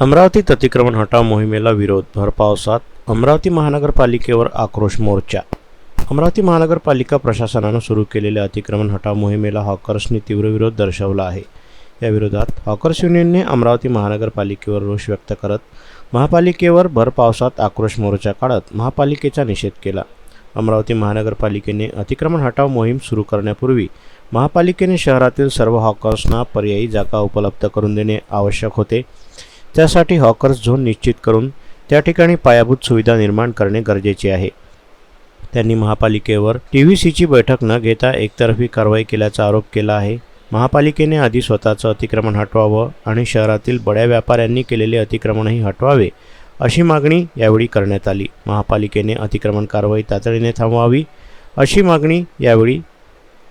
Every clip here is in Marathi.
अमरावतीत अतिक्रमण हटाव मोहिमेला विरोध भर पावसात अमरावती महानगरपालिकेवर आक्रोश मोर्चा. अमरावती महानगरपालिका प्रशासनानं सुरू केलेल्या अतिक्रमण हटाव मोहिमेला हॉकर्सनी तीव्र विरोध दर्शवला आहे. या विरोधात हॉकर्स युनियनने अमरावती महानगरपालिकेवर रोष व्यक्त करत महापालिकेवर भर पावसात आक्रोश मोर्चा काढत महापालिकेचा निषेध केला. अमरावती महानगरपालिकेने अतिक्रमण हटाव मोहीम सुरू करण्यापूर्वी महापालिकेने शहरातील सर्व हॉकर्सना पर्यायी जागा उपलब्ध करून देणे आवश्यक होते. त्यासाठी हॉकर्स झोन निश्चित करून त्या ठिकाणी पायाभूत सुविधा निर्माण करणे गरजेचे आहे. त्यांनी महापालिकेवर टी व्ही सीची बैठक न घेता एकतर्फी कारवाई केल्याचा आरोप केला आहे. महापालिकेने आधी स्वतःचं अतिक्रमण हटवावं आणि शहरातील बड्या व्यापाऱ्यांनी केलेले अतिक्रमणही हटवावे अशी मागणी यावेळी करण्यात आली. महापालिकेने अतिक्रमण कारवाई तातडीने थांबवावी अशी मागणी यावेळी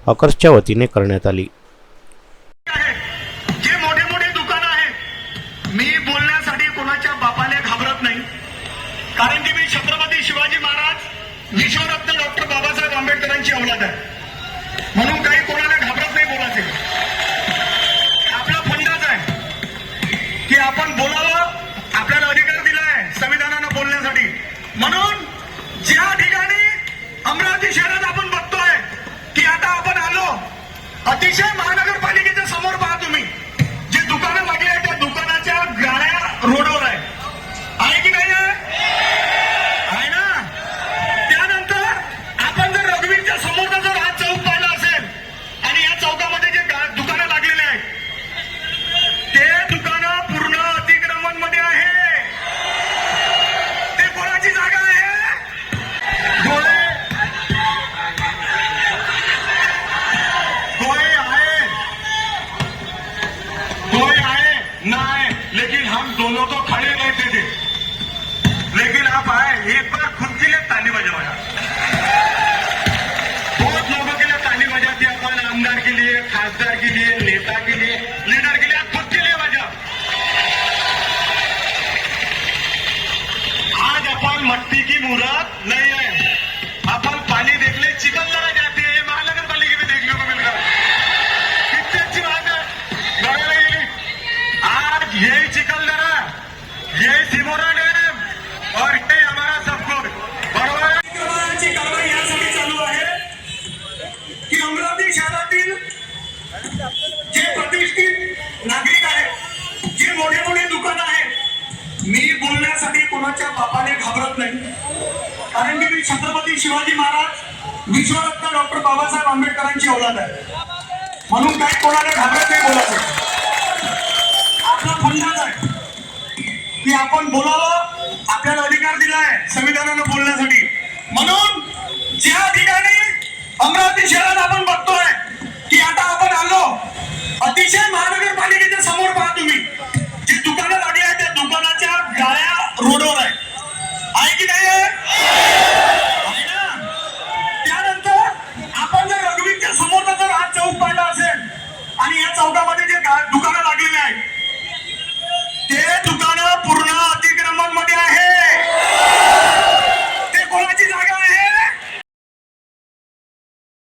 हॉकर्सच्या वतीने करण्यात आली. कारण की मी छत्रपती शिवाजी महाराज विश्वरत्न डॉक्टर बाबासाहेब आंबेडकरांची औलाद आहे. म्हणून काही कोणाला घाबरत नाही बोलायचे. आपला फंडाच आहे की आपण बोलावं आपल्याला अधिकार दिलाय संविधानानं बोलण्यासाठी. म्हणून ज्या ठिकाणी अमरावती शहरात आपण बघतोय की आता आपण आलो अतिशय महानगरपालिकेच्या दोनों तो खड़े रहते थे लेकिन आप आए, एक बार खुद के लिए ताली बजाया बहुत लोगों के लिए ताली बजाती अपन आमदार के लिए, खासदार के लिए, नेता के लिए, लीडर के लिए, आप खुद के लिए बजा आज अपन मट्टी की मुराद नहीं कोणाच्या बापाने घाबरत नाही कारण की मी छत्रपती शिवाजी महाराज विश्वरत्न डॉक्टर बाबासाहेब आंबेडकरांची औलाद आहे म्हणून काही कोणाला घाबरत नाही बोलायचं आपण बोलावं. आपल्याला अधिकार दिलाय. संविधानानं बोलण्यासाठी